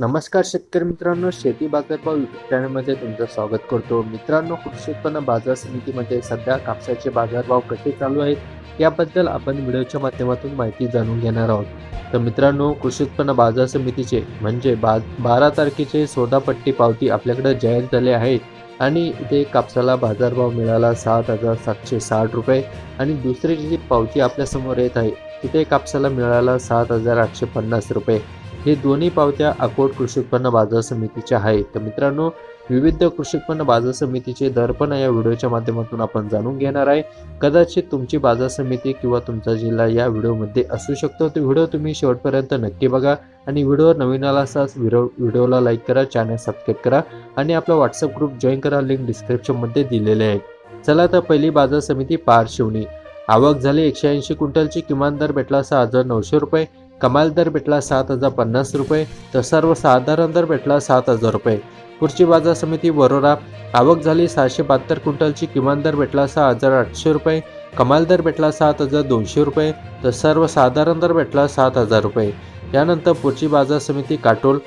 नमस्कार शेतकरी मित्रांनो शेती बाजारभाव युट्यूब चॅनलमध्ये तुमचं स्वागत करतो. मित्रांनो कृषी उत्पन्न बाजार समितीमध्ये सध्या कापसाचे बाजारभाव कसे चालू आहेत याबद्दल आपण व्हिडिओच्या माध्यमातून माहिती जाणून घेणार आहोत. तर मित्रांनो कृषी उत्पन्न बाजार समितीचे म्हणजे बा बारा तारखेचे सोदापट्टी पावती आपल्याकडे जाहीर झाले आहे आणि इथे कापसाला बाजारभाव मिळाला सात हजार सातशे साठ रुपये आणि दुसरी जी पावती आपल्यासमोर येत आहे तिथे कापसाला मिळाला सात हजार आठशे पन्नास रुपये. हे दोन्ही पावत्या अकोट कृषी उत्पन्न बाजार समितीच्या आहेत. तर मित्रांनो विविध कृषी उत्पन्न बाजार समितीचे दर पण या व्हिडिओच्या माध्यमातून आपण जाणून घेणार आहे. कदाचित तुमची बाजार समिती किंवा तुमचा जिल्हा या व्हिडिओमध्ये असू शकतो. तो व्हिडिओ तुम्ही शेवटपर्यंत नक्की बघा आणि व्हिडिओ नवीन आला असाच व्हिडिओ व्हिडिओला लाईक करा चॅनल सबस्क्राईब करा आणि आपला व्हॉट्सअप ग्रुप जॉईन करा. लिंक डिस्क्रिप्शनमध्ये दिलेले आहे. चला तर पहिली बाजार समिती पार शिवणी. आवक झाली एकशे ऐंशी क्विंटलची. किमान दर भेटला सहा हजार नऊशे रुपये. कमाल दर भेटला सात हजार पन्नास रुपये तर सर्वसाधारण दर भेटला सात हजार रुपये. पुढची बाजार समिती वरोरा आवक झाली सहाशे बहात्तर क्विंटलची किमान दर भेटला सहा हजार आठशे रुपये कमाल दर भेटला सात हजार दोनशे रुपये तर सर्वसाधारण दर भेटला सात हजार रुपये. यानंतर पुढची बाजार समिती काटोल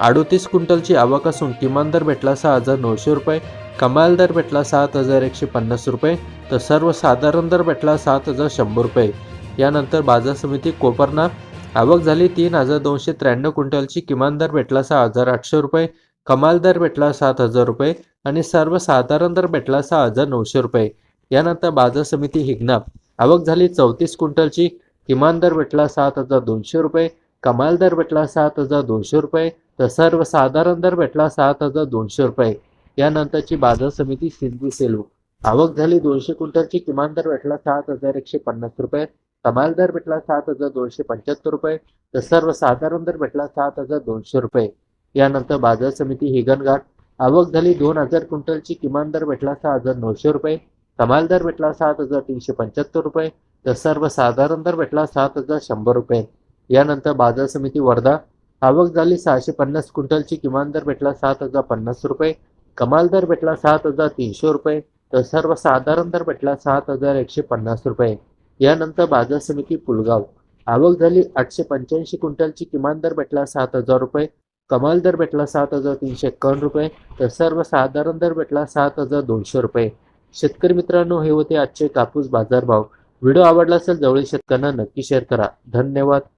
अडोतीस क्विंटलची आवक असून किमान दर भेटला सहा हजार नऊशे रुपये कमाल दर भेटला सात हजार एकशे पन्नास रुपये तर सर्वसाधारण दर भेटला सात हजार शंभर रुपये. यानंतर बाजार समिती कोपरना आवक झाली तीन हजार दोनशे त्र्याण्णव क्विंटलची. किमान दर भेटला सहा हजार आठशे रुपये. कमाल दर भेटला सात हजार रुपये आणि सर्वसाधारण दर भेटला सहा हजार नऊशे रुपये. यानंतर बाजार समिती हिगनाप. आवक झाली चौतीस क्विंटलची. किमान दर भेटला सात हजार दोनशे रुपये. कमाल दर भेटला सात हजार दोनशे रुपये. तर सर्वसाधारण दर भेटला सात हजार दोनशे रुपये. यानंतरची बाजार समिती सिंधू सेलू. आवक झाली दोनशे क्विंटलची. किमान दर भेटला सात हजार एकशे पन्नास रुपये. कमाल दर भेटला सात हजार दोनशे पंच्याहत्तर रुपये तर सर्वसाधारण दर भेटला सात हजार दोनशे रुपये. यानंतर बाजार समिती हिगणघाट आवक झाली दोन हजार क्विंटलची किमान दर भेटला सहा हजार नऊशे रुपये. कमाल दर भेटला सात हजार तीनशे पंच्याहत्तर रुपये तर सर्वसाधारण दर भेटला सात हजार शंभर रुपये. यानंतर बाजार समिती वर्धा. आवक झाली सहाशे पन्नास क्विंटलची किमान दर भेटला सात हजार पन्नास रुपये. कमाल दर भेटला सात हजार तीनशे रुपये तर सर्वसाधारण दर भेटला सात हजार एकशे पन्नास रुपये. यानंतर बाजार समिती पुलगाव. आवक झाली आठशे पंच्याऐंशी क्विंटलची. किमान दर भेटला सात हजार रुपये. कमाल दर भेटला सात हजार तीनशे एक्कावन्न रुपये. तर सर्वसाधारण दर भेटला सात हजार दोनशे रुपये. शेतकरी मित्रांनो हे होते आजचे कापूस बाजारभाव. व्हिडिओ आवडला असेल जवळील शेतकऱ्यांना नक्की शेअर करा. धन्यवाद.